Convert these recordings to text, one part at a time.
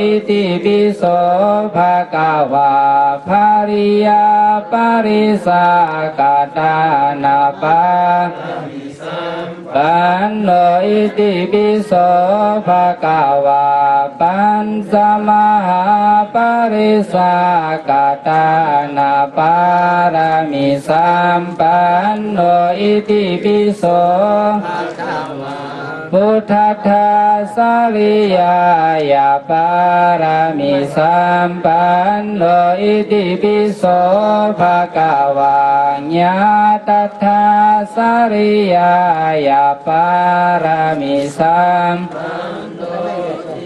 อิติปิโสภะกวาภาริยาปริสากตานาปาปันโนอิติปิโสภะกวาปันสมหาปริสากตานาปารามิสัมปันโนอิติปิโส พุทธทาสาริยายาปารามิสัมปันโนอิติปิโสภะกวาญาตถาสาริยายาปารามิสัม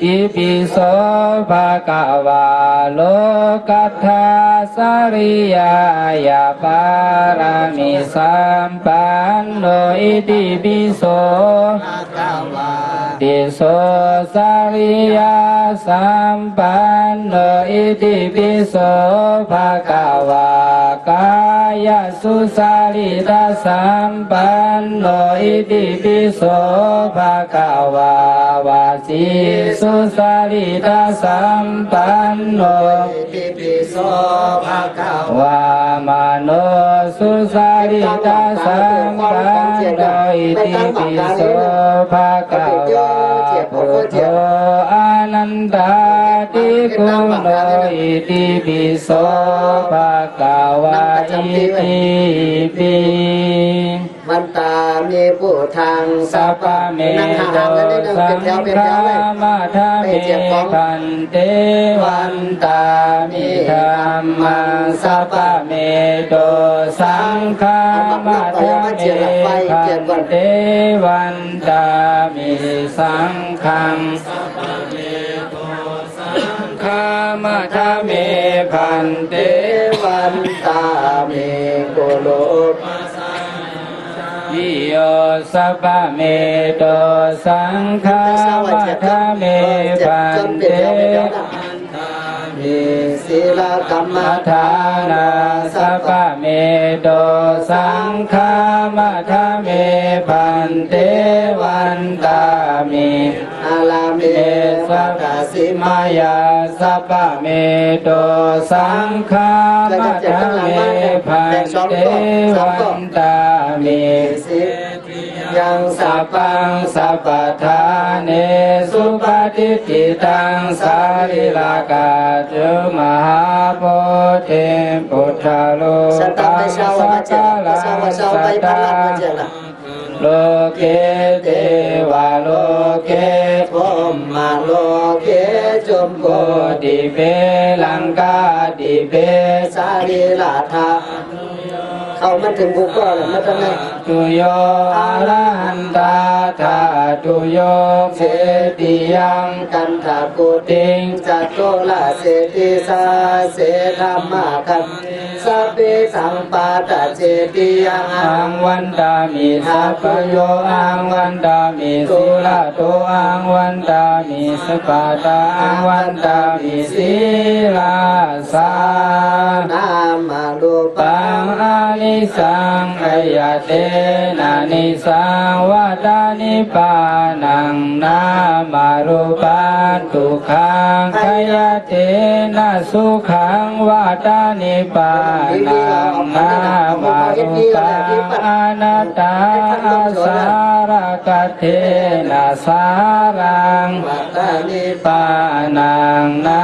อิปิโสภะกวาโลกัตถาสาริยายาปารามิสัมปันโนอิติปิโสติโสสาริยาสัมปันโนอิติปิโสภะคะวา กายสุสาริตาสัมปันโนอิติปิโสภะคะวาวาสีสุสาริตาสัมปันโนปิติปิโสภะคะวามโนสุสาริตาสัมปันโนอิติปิโสภะคะวาพุทโธอา นันตาติคุโนอิติปิโสภะคะวาอิติปิมันตามีผู้ทางสัพพะเมนั่งโตห่างๆกันนิดนึงสัเป็นงแถวเป็นฆาแถวเลยมาทาเมพันเตวันตามิธรรมังสัพพะเมโตสังฆามาทาเมพันเตวันตามิสังฆังข้า มาทาเมพันเตวันตามีกุโลกยิโยสัพเมโตสังฆามาทาเมพันเตมีศีลกรรมมาทานาสัพเมโตสังฆามาทาเมพันเตวันตามิอาลาเม เมสักสิมายาสัพพะเมโตสังฆามาทาเมพันเตวันตามิสิยังสัสัพพพังสัพพทาเนสุปฏิทิตังสาริลากาจุมหาโพธิพุทธโลสัตกัตะงเชาวสัมาจเจริญลังสาวสาวสัไปตพันตาลัมาเจริญโลเกเทวาโล มโกติเปลังกาดิเปสารีลาธาเข้ามันถึงบุกก็แล้วมาทำไงตุโยอารันตาธาตุโยเสติยังกันธากุติงจัตโตลาเสติสาเสธรรมาคัน สัพเพสังปาตะเจติยังอังวันตามิสัพพโยอังวันตามิสุรโตอังวันตามิสปาตาอังวันตามิสีลาสาน สังอายเตนะนิสังวัตานิปานังนามารุปันตุขังขยเตนะสุขังวัตานิปานังนามารุปังอนัตตาสารกเทนะสารังวัตานิปานังนา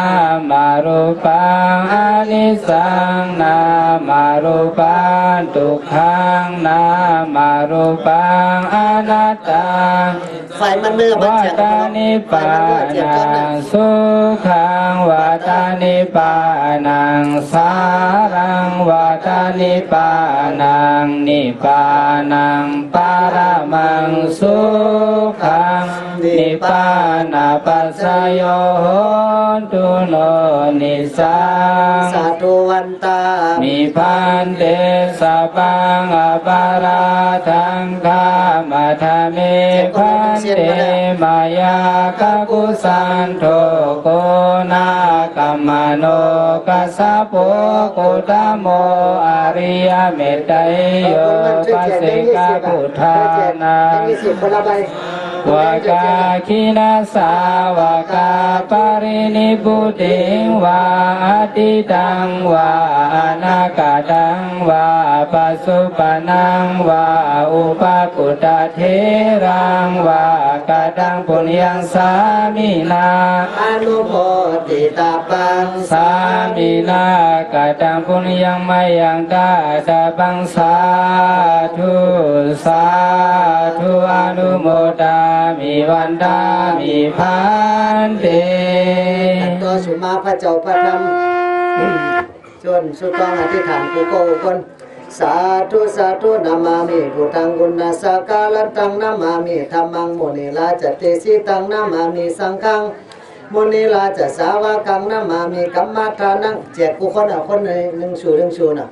มารุปังอนิสังนามารุปังตุขังนามารูปังอนัตตาไฟมันมือมันวัเจ็บตานิปานังสุขังวัตานิปานังสารังวัตานิปานังนิปานังปารามังสุข นิปานาปัสสยโยโหตุโนนิสัง สาธุวันตา มิพันเตสะปังอปาราทังคามาทาเมพันเตมายากกุสันโทโกนากัมมโนกัสสะโปโกตโมอริยเมตไตโยปัสสิกาพุทธานา ยี่สิบคนละใบวกาคินาสาวกาปรินิพุติงวาอติตังวาอนาคตังวาปัสสุปนังวาอุปกุตเทรังวากตังปุญญังสามินาอนุโมติตาปังสามินากตังปุญญังมายังตาตาปังสาธุสาธุอนุโมทามิวันตามิพันเตตัวสุมาพระเจ้าพระธรรมชวนสุตองอธิษฐานผู้โกคนสาธุสาธุนามามิพุทธังกุณาสกาลันตังนามามิธรรมังโมนิลาจเตสิตังนามามิสังฆังโมนิลาจะสาวากังนามามิกัมมาทานังแจกกูคนอะคนในหนึ่งชูหนึ่งชูน่ะ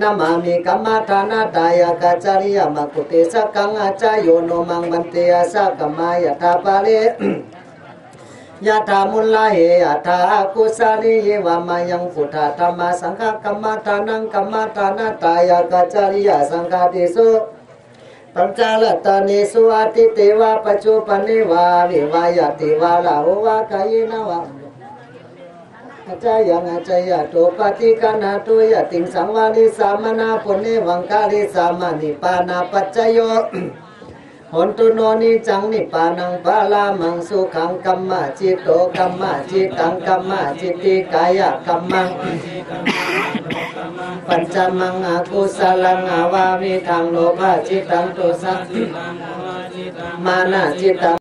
นามามิกัมมาทานาตายากาจาริยมากุเตสักกังอาจายโยโนมังวันเตอาสากัมายะทาปาเลยะถามุลลาเหยะถากุสาลิเยวามายังพุทธธรรมสังฆกัมมาทานังกัมมาทานาตายากาจาริยสังฆาติสุปัญจลตานิสุอาทิเตวะปัจจุปนิวาวิวายติวาลาโอวกายนวะอา จายังอาจายะโตปฏิกานาตุยะติงสังวาลิสามนาปุณเนวังกาลิสามานิปานาปัจจโยหนตุโนนิจังนิปานังปาลามังสุขังกัมมจิตโตกัมมจิตังกัมมจิตติกายะกัมมังปัญจมังอากุสลังอาวามิทังโลภจิตังโทสะมานะจิตัง